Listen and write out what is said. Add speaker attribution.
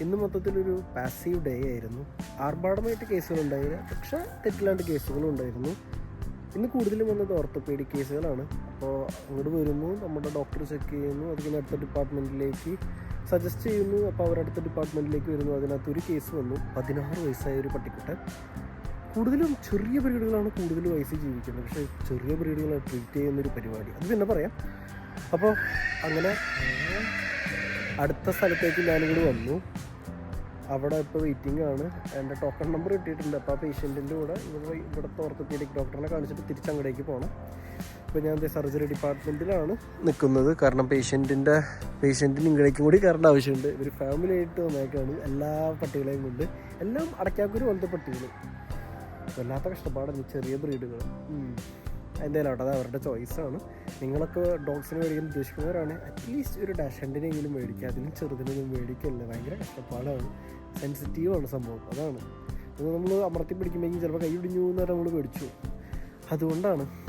Speaker 1: ഇന്ന് മൊത്തത്തിലൊരു passive day ആയിരുന്നു. ആർഭാടമായിട്ട് കേസുകളുണ്ടായില്ല പക്ഷേ തെറ്റില്ലാണ്ട് കേസുകളും ഉണ്ടായിരുന്നു ഇന്ന് കൂടുതലും വന്നത് ഓർത്തോപീഡിക് കേസുകളാണ് അപ്പോൾ അങ്ങോട്ട് വരുന്നു നമ്മുടെ ഡോക്ടർ ചെക്ക് ചെയ്യുന്നു അതിന് അടുത്ത ഡിപ്പാർട്ട്മെന്റിലേക്ക് സജസ്റ്റ് ചെയ്യുന്നു. അപ്പോൾ അവരടുത്ത ഡിപ്പാർട്ട്മെന്റിലേക്ക് വരുന്നു. അതിനകത്ത് ഒരു കേസ് വന്നു. പതിനാറ് വയസ്സായ ഒരു പട്ടിക്കുട്ടൻ. കൂടുതലും ചെറിയ ബ്രീഡുകളാണ് കൂടുതൽ വയസ്സ് ജീവിക്കുന്നത്. പക്ഷേ ചെറിയ ബ്രീഡുകളെ ട്രീറ്റ് ചെയ്യുന്നൊരു പരിപാടി. അത് പിന്നെ പറയാം. അപ്പോൾ അങ്ങനെ അടുത്ത സ്ഥലത്തേക്ക് ഞാനും കൂടി വന്നു. അവിടെ ഇപ്പോൾ വെയിറ്റിംഗ് ആണ്. എന്റെ ടോക്കൺ നമ്പർ കിട്ടിയിട്ടുണ്ട്. അപ്പോൾ ആ പേഷ്യന്റിന്റെ കൂടെ ഇവിടെ ഇവിടുത്തെ ഓർത്തോപീഡിക് ഡോക്ടറിനെ കാണിച്ചിട്ട് തിരിച്ചങ്ങടേക്ക് പോകണം ഇപ്പോൾ ഞാൻ സർജറി ഡിപ്പാർട്ട്മെന്റിലാണ് നിൽക്കുന്നത് കാരണം പേഷ്യന്റിന്റെ പേഷ്യന്റിന് ഇങ്ങടേക്കും കൂടി കയറേണ്ട ആവശ്യമുണ്ട്. ഒരു ഫാമിലി ആയിട്ട് വന്നേക്കാണ്. എല്ലാ പട്ടികളെയും കൊണ്ട്. എല്ലാം അടയ്ക്കാക്കൊരു പോലത്തെ പട്ടികൾ വല്ലാത്ത കഷ്ടപ്പാടാണ് ചെറിയ ബ്രീഡുകൾ എന്തായാലും അത് അവരുടെ ചോയ്സാണ് നിങ്ങളൊക്കെ ഡോഗ്സിന് മേടിക്കാൻ ഉദ്ദേശിക്കുന്നവരാണ്. അറ്റ്ലീസ്റ്റ് ഒരു ഡാഷന്റിനെങ്കിലും മേടിക്കുക. അതിനും ചെറുതിനെങ്കിലും മേടിക്കല്ല? ഭയങ്കര കഷ്ടപ്പാടാണ്. സെൻസിറ്റീവാണ് സംഭവം. അതാണ്. അത് നമ്മൾ അമർത്തി പിടിക്കുമ്പോഴേക്കും ചിലപ്പോൾ കൈ പിടിഞ്ഞു എന്ന് നമ്മൾ മേടിച്ചു അതുകൊണ്ടാണ്.